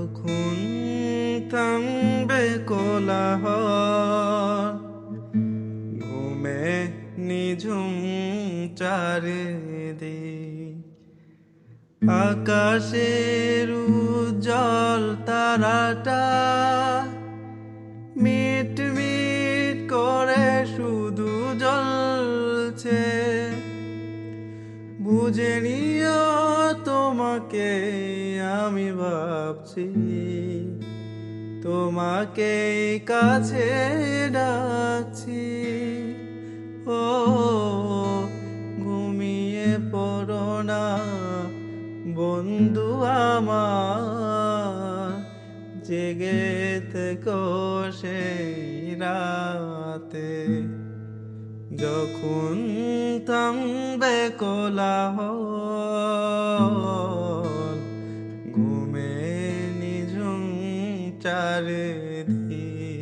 তখন থামবে কোলাহল, ঘুমে নিঝুম চারিদিক। আকাশের উজ্জ্বল তারাটা মিট মিট করে শুধু জ্বলছে। বুঝে নিও তোমাকে আমি ভাবছি। তোমাকে কাছে ডাকছি। ও, ঘুমিয়ে পড়ো না, বন্ধু আমার। জেগে সেই রাতে। যখন থামবে কোলাহ চারিদিক